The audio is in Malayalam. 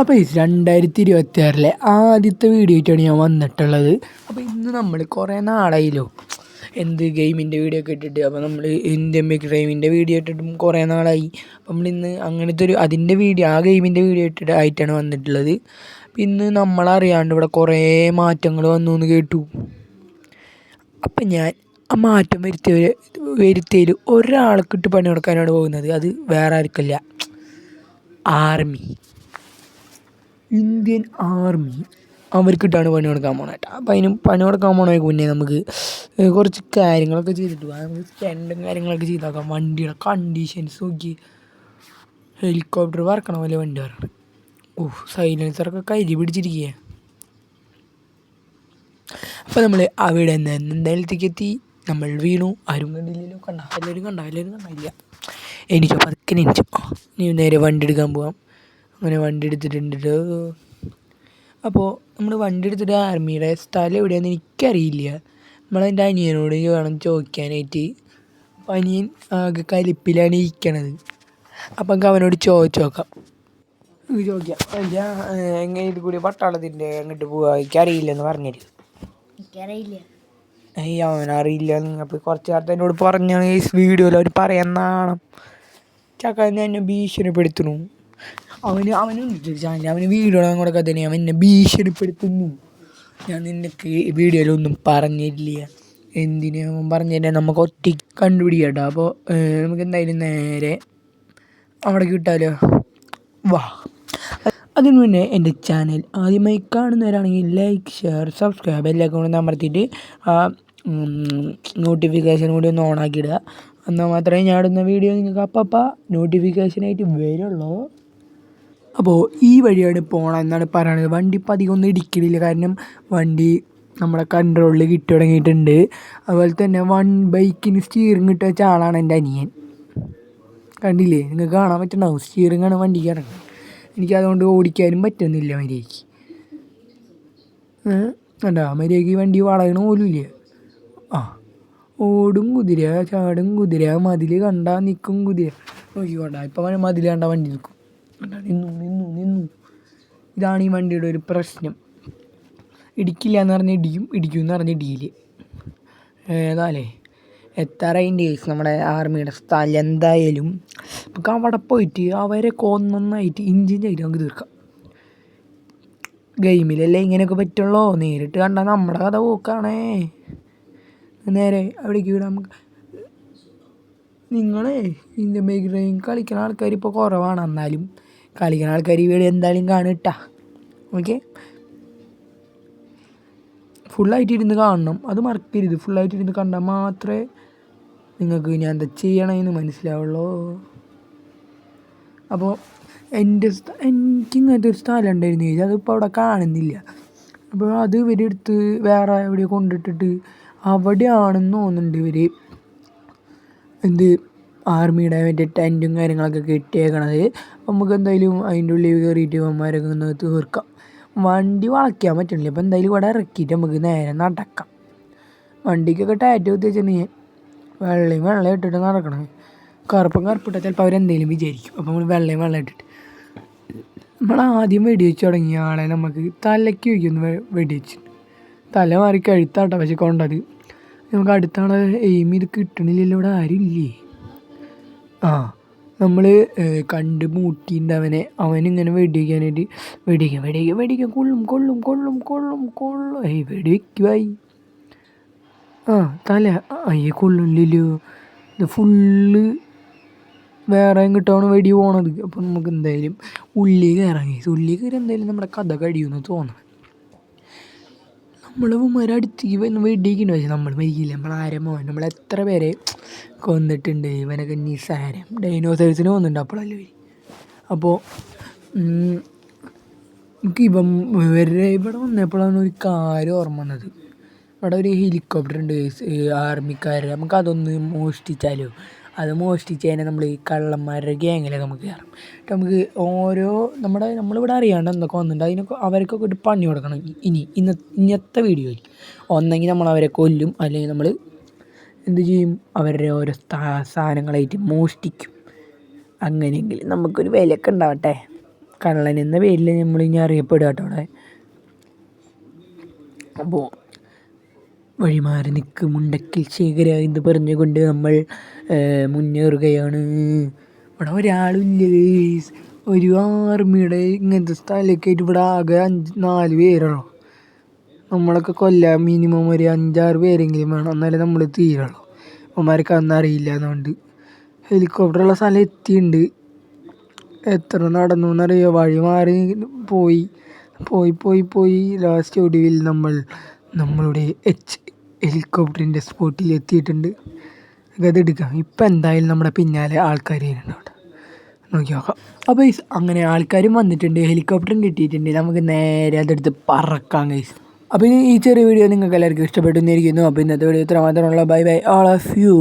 അപ്പോൾ ഈ രണ്ടായിരത്തി ഇരുപത്തി ആറിലെ ആദ്യത്തെ വീഡിയോ ആയിട്ടാണ് ഞാൻ വന്നിട്ടുള്ളത്. അപ്പോൾ ഇന്ന് നമ്മൾ കുറേ നാളായില്ലോ. എന്ത് ഗെയിമിന്റെ വീഡിയോ ഒക്കെ ഇട്ടിട്ട്. അപ്പോൾ നമ്മൾ ഇന്ത്യൻ ബിഗ് ഗെയിമിന്റെ വീഡിയോ ഇട്ടിട്ടും കുറേ നാളായി. അപ്പം നമ്മളിന്ന് അങ്ങനത്തെ ഒരു അതിന്റെ വീഡിയോ ആ ഗെയിമിന്റെ വീഡിയോ ഇട്ടിട്ട് ആയിട്ടാണ് വന്നിട്ടുള്ളത്. അപ്പം ഇന്ന് നമ്മളറിയാണ്ട് ഇവിടെ കുറേ മാറ്റങ്ങൾ വന്നു എന്ന് കേട്ടു. അപ്പം ഞാൻ ആ മാറ്റം വരുത്തിയവർ വരുത്തിയതിൽ ഒരാൾക്കിട്ട് പണി കൊടുക്കാനാണ് പോകുന്നത്. അത് വേറെ ആർക്കില്ല. ആർമി. ഇന്ത്യൻ ആർമി അവർക്കിട്ടാണ് പണി കൊടുക്കാൻ പോണത് അപ്പം അതിന് പണി കൊടുക്കാൻ പോണതിന് മുന്നേ നമുക്ക് കുറച്ച് കാര്യങ്ങളൊക്കെ ചെയ്തിട്ട് പോകാം നമുക്ക് സ്റ്റണ്ടും കാര്യങ്ങളൊക്കെ ചെയ്താക്കാം. വണ്ടിയുടെ കണ്ടീഷൻസ് നോക്കി. ഹെലികോപ്റ്റർ പറക്കണ പോലെ വണ്ടി പറക്കണം ഓ സൈലൻസറൊക്കെ കരി പിടിച്ചിരിക്കുക അപ്പോൾ നമ്മൾ അവിടെ നിന്ന് എന്തായാലത്തേക്ക് എത്തി. നമ്മൾ വീണു. ആരും കണ്ടില്ലല്ലോ. കണ്ട എല്ലാവരും കണ്ട എല്ലാവരും കണ്ടില്ല. പതുക്കെ എനിച്ചു നീ നേരെ വണ്ടി എടുക്കാൻ പോവാം. അങ്ങനെ വണ്ടി എടുത്തിട്ടുണ്ട് അപ്പോൾ നമ്മൾ വണ്ടി എടുത്തിട്ട് ആർമിയുടെ സ്ഥലം എവിടെയാണെന്ന് എനിക്കറിയില്ല. നമ്മളെന്റെ അനിയനോട് വേണം ചോദിക്കാനായിട്ട്. അപ്പോൾ അനിയൻ ആകെ കലിപ്പിലാണ് ഇരിക്കണത്. അപ്പം നമുക്ക് അവനോട് ചോദിച്ചു നോക്കാം ചോദിക്കാം. ഞാൻ എങ്ങനെ ഇത് കൂടി പട്ടാളത്തിന്റെ അങ്ങോട്ട് പോവാ? എനിക്കറിയില്ലെന്ന് പറഞ്ഞിട്ട്. എനിക്കറിയില്ല. ഏയ് അവനറിയില്ല. അപ്പോൾ കുറച്ച് നേരത്തെ എന്നോട് പറഞ്ഞ ഈ വീഡിയോയിൽ അവർ പറയാൻ നാണം. ചക്ക എന്നെ ഭീഷണിപ്പെടുത്തുന്നു. അവന് അവനും ചാനൽ അവന് വീഡിയോ കൂടെ തന്നെ അവൻ എന്നെ ഭീഷണിപ്പെടുത്തുന്നു. ഞാൻ നിനക്ക് വീഡിയോയിലൊന്നും പറഞ്ഞില്ല. എന്തിനാ അവൻ പറഞ്ഞില്ല? നമുക്ക് ഒറ്റ കണ്ടുപിടിക്കട്ടോ. കേട്ടോ അപ്പോൾ നമുക്ക് എന്തായാലും നേരെ അവിടെ കിട്ടാലോ? വാ. അതിനു മുന്നേ എന്റെ ചാനൽ ആദ്യമായി കാണുന്നവരാണെങ്കിൽ ലൈക്ക് ഷെയർ സബ്സ്ക്രൈബ് എല്ലാം കൂടെ അമർത്തിയിട്ട് ആ നോട്ടിഫിക്കേഷൻ കൂടി ഒന്ന് ഓണാക്കി ഇടുക എന്നാൽ മാത്രമേ ഞാൻ ഇടുന്ന വീഡിയോ നിങ്ങൾക്ക് അപ്പം നോട്ടിഫിക്കേഷനായിട്ട് വരുള്ളൂ. അപ്പോൾ ഈ വഴിയാണ് പോകണം എന്നാണ് പറയുന്നത് വണ്ടി ഇപ്പം അധികം ഒന്നും ഇടിക്കലില്ല. കാരണം വണ്ടി നമ്മുടെ കൺട്രോളിൽ കിട്ടി തുടങ്ങിയിട്ടുണ്ട്. അതുപോലെ തന്നെ വൺ ബൈക്കിന് സ്റ്റിയറിംഗ് ഇട്ട് വെച്ച ആളാണ് എന്റെ അനിയൻ. കണ്ടില്ലേ? നിങ്ങൾക്ക് കാണാൻ പറ്റണോ സ്റ്റിയറിംഗ് ആണ് വണ്ടിക്ക് ഇറങ്ങുന്നത്. എനിക്ക് അതുകൊണ്ട് ഓടിക്കാനും പറ്റുന്നില്ല മര്യാദയ്ക്ക്. അല്ല മര്യാദയ്ക്ക് വണ്ടി വളയണ പോലും ഇല്ല. ആ. ഓടും കുതിര ചാടും കുതിര. മതിൽ കണ്ടാൽ നിൽക്കും കുതിര. നോക്കിക്കോണ്ട ഇപ്പം മതിൽ കണ്ട വണ്ടി നിൽക്കും കണ്ടാ നിന്നു നിന്നു നിന്നു. ഇതാണ് ഈ വണ്ടിയുടെ ഒരു പ്രശ്നം. ഇടിക്കില്ല എന്ന് പറഞ്ഞ് ഇടിയും ഇടിക്കും എന്ന് പറഞ്ഞ് ഇടിയിൽ. ഏതാലേ? അതിന്റെ കേസ് നമ്മുടെ ആർമിയുടെ സ്ഥലം എന്തായാലും നമുക്ക് അവിടെ പോയിട്ട് അവരെ കൊന്നായിട്ട് ആയിട്ട് നമുക്ക് തീർക്കാം. ഗെയിമിലല്ലേ ഇങ്ങനെയൊക്കെ പറ്റുള്ളൂ? നേരിട്ട് കണ്ടാൽ നമ്മുടെ കഥ പോക്കാണേ. നേരെ അവിടേക്ക് വിടാം നമുക്ക്. നിങ്ങളെ ഇന്ത്യൻ മേഖലയിൽ കളിക്കുന്ന ആൾക്കാർ ഇപ്പോൾ കുറവാണ് എന്നാലും. കളിക്കുന്ന ആൾക്കാർ ഈ വീഡിയോ എന്തായാലും കാണും കേട്ടാ ഓക്കെ ഫുള്ളായിട്ട് ഇരുന്ന് കാണണം. അത് മറക്കരുത്. ഫുള്ളായിട്ട് ഇരുന്ന് കണ്ടാൽ മാത്രമേ നിങ്ങൾക്ക് ഞാൻ എന്താ ചെയ്യണമെന്ന് മനസ്സിലാവുള്ളൂ. അപ്പോൾ എന്റെ എനിക്ക് ഇങ്ങനത്തെ ഒരു സ്ഥലം ഉണ്ടായിരുന്നു. ചേച്ചി അതിപ്പോൾ അവിടെ കാണുന്നില്ല. അപ്പോൾ അത് ഇവരെടുത്ത് വേറെ എവിടെയോ കൊണ്ടിട്ടിട്ട് അവിടെയാണെന്ന് തോന്നുന്നുണ്ട് ഇവർ എന്ത് ആർമിയുടെ മറ്റേ ടെന്റും കാര്യങ്ങളൊക്കെ കെട്ടിയേക്കണത്. നമുക്ക് എന്തായാലും അതിന്റെ ഉള്ളിൽ കയറിയിട്ട് അമ്മമാരൊക്കെ ഒന്ന് തീർക്കാം. വണ്ടി വളയ്ക്കാൻ പറ്റുന്നില്ല അപ്പോൾ എന്തായാലും ഇവിടെ ഇറക്കിയിട്ട് നമുക്ക് നേരെ നടക്കാം. വണ്ടിക്കൊക്കെ ടാറ്റു നീ വെള്ളയും വെള്ളം ഇട്ടിട്ട് നടക്കണം. കറുപ്പം കറുപ്പിട്ടാൽ ചിലപ്പോൾ അവരെന്തെങ്കിലും വിചാരിക്കും. അപ്പോൾ നമ്മൾ വെള്ളയും വെള്ളം ഇട്ടിട്ട്. നമ്മൾ ആദ്യം വെടിവെച്ച് തുടങ്ങിയ ആളെ നമുക്ക് തലയ്ക്ക് വയ്ക്കുന്നു വെടിവെച്ച്. തല മാറി കഴുത്താട്ടോ പക്ഷെ കൊണ്ടത്. നമുക്ക് അടുത്താണ് എയിം ചെയ്ത് കിട്ടണില്ലല്ലോ ഇവിടെ ആരും ഇല്ലേ ആ നമ്മൾ കണ്ട് മൂട്ടിയിട്ടുണ്ട് അവനെ. അവനിങ്ങനെ വെടിവെക്കാനായിട്ട് വെടിവെക്കാം വെടിവെക്കാം വെടിവെക്കാം കൊള്ളും കൊള്ളും കൊള്ളും കൊള്ളും കൊള്ളും. ഏയ് വെടിവെക്കുവായി. ആ തല അയ്യേ കൊള്ളില്ലല്ലോ. ഇത് ഫുള്ള് വേറെ എങ്ങോട്ടാണ് വെടി പോണത്? അപ്പോൾ നമുക്ക് എന്തായാലും ഉള്ളി കയറാൻ കഴിയും ഉള്ളി കയറി എന്തായാലും നമ്മുടെ കഥ കഴിയുമെന്ന് തോന്നണം. നമ്മൾ അടുത്തേക്ക് വന്ന് വെടിയിക്കുന്നു പക്ഷേ നമ്മൾ മരിക്കില്ല. നമ്മൾ ആരെ മോൻ എത്ര പേരെ കൊന്നിട്ടുണ്ട്. ഇവനൊക്കെ നിസാരം ഡൈനോസേഴ്സിന് കൊന്നിട്ടുണ്ട് അപ്പോഴല്ലേ അപ്പോൾ നമുക്ക് ഇവൻ ഇവരുടെ ഇവിടെ വന്നപ്പോഴാണ് ഒരു കാര്യം ഓർമ്മ വന്നത്. ഇവിടെ ഒരു ഹെലികോപ്റ്റർ ഉണ്ട്. ആർമിക്കാർ നമുക്ക് അതൊന്ന് മോഷ്ടിച്ചാലോ. അത് മോഷ്ടിച്ച് കഴിഞ്ഞാൽ നമ്മൾ ഈ കള്ളന്മാരുടെ ഗ്യാങ്ങിലൊക്കെ നമുക്ക് കയറാം. എന്നിട്ട് നമുക്ക് ഓരോ നമ്മുടെ നമ്മളിവിടെ അറിയാണ്ട് എന്തൊക്കെ വന്നിട്ടുണ്ട് അതിനൊക്കെ അവർക്കൊക്കെ ഒരു പണി കൊടുക്കണം. ഇനി ഇന്ന ഇന്നത്തെ വീഡിയോയിൽ ഒന്നെങ്കിൽ നമ്മൾ അവരെ കൊല്ലും അല്ലെങ്കിൽ നമ്മൾ എന്ത് ചെയ്യും? അവരുടെ ഓരോ സാധനങ്ങളായിട്ട് മോഷ്ടിക്കും. അങ്ങനെയെങ്കിൽ നമുക്കൊരു വിലയൊക്കെ ഉണ്ടാവട്ടെ. കള്ളൻ എന്ന പേരിൽ നമ്മൾ ഇനി അറിയപ്പെടുക കേട്ടോ അവിടെ. അപ്പോൾ വഴിമാറി നിൽക്ക്. മുണ്ടക്കിൽ ശേഖര എന്ന് പറഞ്ഞുകൊണ്ട് നമ്മൾ മുന്നേറുകയാണ്. ഇവിടെ ഒരാളില്ല ഒരു ആർമിയുടെ ഇങ്ങനത്തെ സ്ഥലമൊക്കെ ആയിട്ട് ഇവിടെ ആകെ അഞ്ച് നാല് പേരുള്ളൂ നമ്മളൊക്കെ കൊല്ലാൻ മിനിമം ഒരു അഞ്ചാറ് പേരെങ്കിലും വേണം. എന്നാലേ നമ്മൾ തീരുള്ളൂ. അമ്മമാർക്ക് അന്നറിയില്ല എന്നുകൊണ്ട് ഹെലികോപ്റ്ററുള്ള സ്ഥലം എത്തിയിട്ടുണ്ട്. എത്ര നടന്നു എന്നറിയോ? വഴി മാറി പോയി. പോയി പോയി പോയി. ലാസ്റ്റ് ഒടുവിൽ നമ്മൾ നമ്മളുടെ എച്ച് ഹെലികോപ്റ്ററിന്റെ സ്പോട്ടിൽ എത്തിയിട്ടുണ്ട്. അതെടുക്കാം ഇപ്പം എന്തായാലും നമ്മുടെ പിന്നാലെ ആൾക്കാർ വരുന്നുണ്ട് അവിടെ. നോക്കി നോക്കാം. അപ്പോൾ അങ്ങനെ ആൾക്കാരും വന്നിട്ടുണ്ട്. ഹെലികോപ്റ്ററും കിട്ടിയിട്ടുണ്ട്. നമുക്ക് നേരെ അതെടുത്ത് പറക്കാം ഗൈസ് അപ്പോൾ ഈ ചെറിയ വീഡിയോ നിങ്ങൾക്ക് എല്ലാവർക്കും ഇഷ്ടപ്പെട്ടു എന്നിരിക്കുന്നു അപ്പോൾ ഇന്നത്തെ വീഡിയോ ഇത്ര മാത്രമുള്ള bye bye all of you